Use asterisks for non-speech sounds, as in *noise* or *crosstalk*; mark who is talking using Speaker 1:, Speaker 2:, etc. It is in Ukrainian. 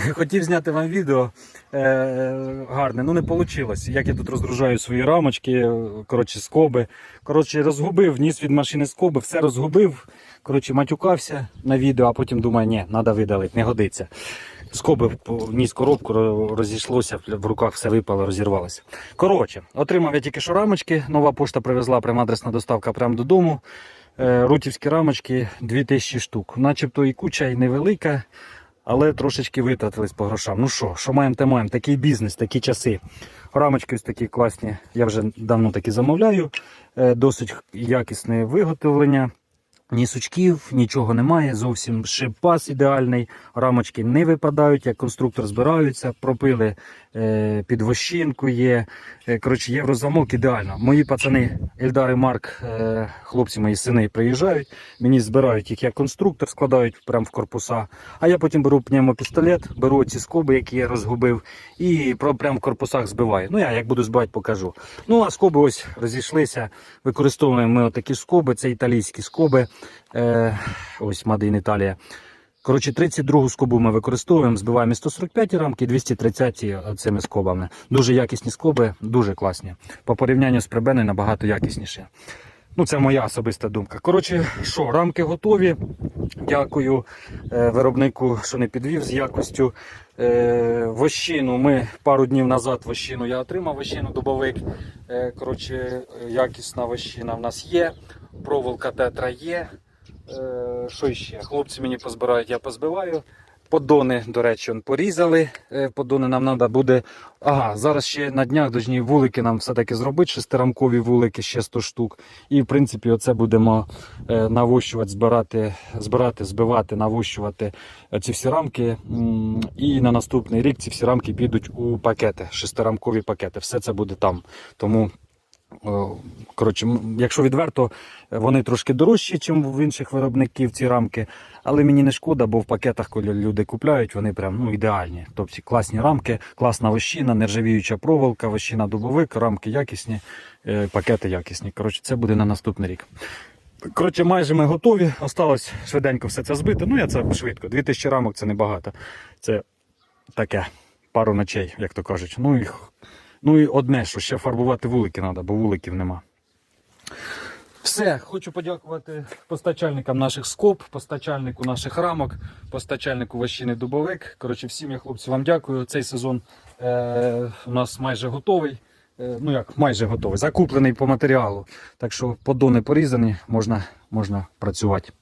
Speaker 1: *laughs* Хотів зняти вам відео е, гарне, ну не вийшло. Як я тут розгружаю свої рамочки, коротше, скоби. Коротше, розгубив, ніс від машини скоби, все розгубив. Коротше, матюкався на відео, а потім думаю, ні, треба видалити, не годиться. Скоби ніс коробку, розійшлося, в руках все випало, розірвалося. Коротше, отримав я тільки що рамочки. Нова пошта привезла пряма адресна доставка прямо додому. Е, Рутівські рамочки 2000 штук. Начебто і куча, і невелика, але трошечки витратились по грошам. Ну що, що маємо, те маємо. Такий бізнес, такі часи. Рамочки ось такі класні. Я вже давно такі замовляю. Е, Досить якісне виготовлення. Ні сучків, нічого немає, зовсім шипас ідеальний, рамочки не випадають, як конструктор збираються, пропили е, під вощинку є. Е, коротше, єврозамок ідеально. Мої пацани Ельдар і Марк, е, хлопці мої сини, приїжджають, мені збирають їх як конструктор, складають прямо в корпуса. А я потім беру пневмопістолет, беру ці скоби, які я розгубив, і прямо в корпусах збиваю. Ну я як буду збивати, покажу. Ну а скоби ось розійшлися. Використовуємо ми отакі скоби, це італійські скоби. Е, ось Мадин Італія. Коротше, 32-гу скобу ми використовуємо, збиваємо і 145 рамки, і 230 цими скобами. Дуже якісні скоби, дуже класні. По порівнянню з прибеною набагато якісніші. Ну, це моя особиста думка. Коротше, що, рамки готові. Дякую е, виробнику, що не підвів з якостю. Е, вощину ми пару днів назад вощину я отримав вощину дубовик. Е, коротше, е, якісна вощина в нас є. Проволока тетра є. Е, що ще? Хлопці мені позбирають, я позбиваю. Подони, до речі, он порізали. Е, Подони нам треба буде. Ага, зараз ще на днях дожні вулики нам все-таки зробити, шестирамкові вулики, ще 100 штук. І в принципі, оце будемо е, навощувати, збирати, збирати, збивати, навощувати ці всі рамки. І на наступний рік ці всі рамки підуть у пакети, шестирамкові пакети. Все це буде там. Тому Коротше, якщо відверто, е, вони трошки дорожчі, ніж в інших виробників ці рамки. Але мені не шкода, бо в пакетах, коли люди купляють, вони прям ну, ідеальні. Тобто класні рамки, класна вощина, нержавіюча проволока, вощина дубовик, рамки якісні, е, пакети якісні. Коротше, це буде на наступний рік. Коротше, майже ми готові. Осталось швиденько все це збити. Ну, я це швидко. 2000 рамок це небагато. Це таке, пару ночей, як то кажуть. Ну і, х- ну і одне, що ще фарбувати вулики треба, бо вуликів нема. Все, хочу подякувати постачальникам наших скоб, постачальнику наших рамок, постачальнику вощини дубовик. Коротше, всім я хлопці вам дякую. Цей сезон е, у нас майже готовий. Е, ну як, майже готовий, закуплений по матеріалу. Так що подони порізані, можна, можна працювати.